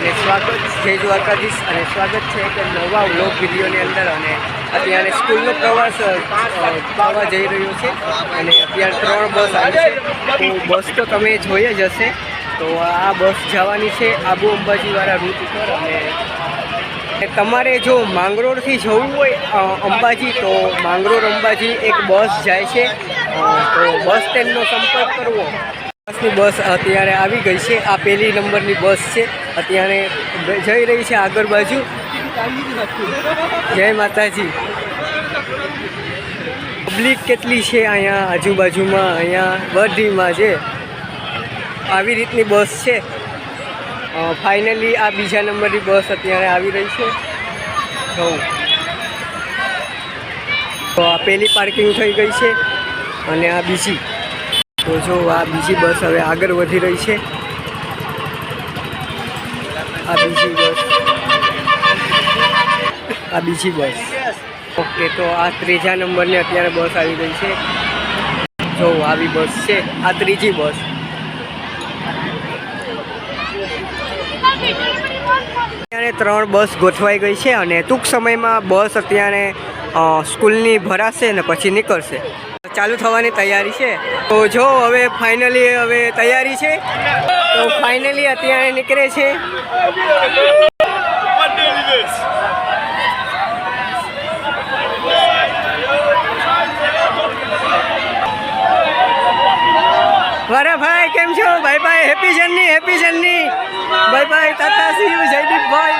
અને સ્વાગત, જય દ્વારકાધીશ. અને સ્વાગત છે એક નવા વ્લોગ વિડીયોની અંદર. અને અત્યારે સ્કૂલનો પ્રવાસ પાવા જઈ રહ્યો છે. અને અત્યારે ત્રણ બસ આવી છે. તો બસ તો તમે જોઈ જ હશે. તો આ બસ જવાની છે આબુ અંબાજીવાળા રૂટ ઉપર. અને તમારે જો માંગરોળથી જવું હોય અંબાજી, તો માંગરોળ અંબાજી એક બસ જાય છે. તો બસ સ્ટેન્ડનો સંપર્ક કરવો. બસની બસ અત્યારે આવી ગઈ છે. આ પહેલી નંબરની બસ છે. અત્યારે જઈ રહી છે આગળ બાજુ. જય માતાજી. પબ્લિક કેટલી છે અહીંયા આજુબાજુમાં? અહીંયા બધીમાં છે. આવી રીતની બસ છે. ફાઇનલી આ બીજા નંબરની બસ અત્યારે આવી રહી છે. તો આ પહેલી પાર્કિંગ થઈ ગઈ છે અને આ બીજી. તો જો આ બીજી બસ હવે આગળ વધી રહી છે. આ બીજી બસ. આ બીજી બસ. ઓકે, તો આ ત્રીજા નંબરની અત્યારે બસ આવી ગઈ છે. જો આવી બસ છે. આ ત્રીજી બસ. અત્યારે ત્રણ બસ ગોઠવાઈ ગઈ છે અને ટૂંક સમયમાં બસ અત્યારે સ્કૂલની ભરાશે ને પછી નીકળશે. ચાલુ થવાની તૈયારી છે. તો જો હવે ફાઇનલી હવે તૈયારી છે. તો ફાઇનલી અત્યારે નીકળે છે. વારા ભાઈ, કેમ છો? ભાઈ ભાઈ happy journey happy journey bye bye tata see you જયદીપભાઈ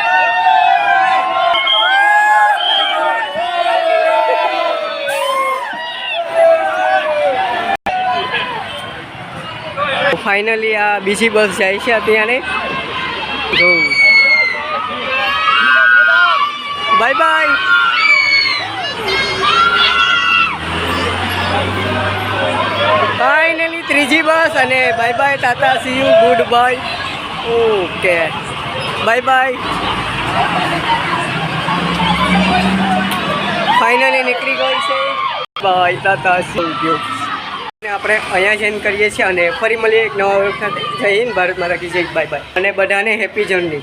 finally આ બીજી બસ જાય છે અત્યારે. તો બાય બાય. ફાઇનલી ત્રીજી બસ અને bye bye tata see you goodbye okay. Bye bye. Finally નીકળી ગઈ છે. બાય, ટાટા સી યુ આપણે અહીંયા જઈને કરીએ છીએ અને ફરી મળીએ એક નવા વખત. જય હિન્દ, ભારત માતા બાય બાય અને બધાને હેપી જર્ની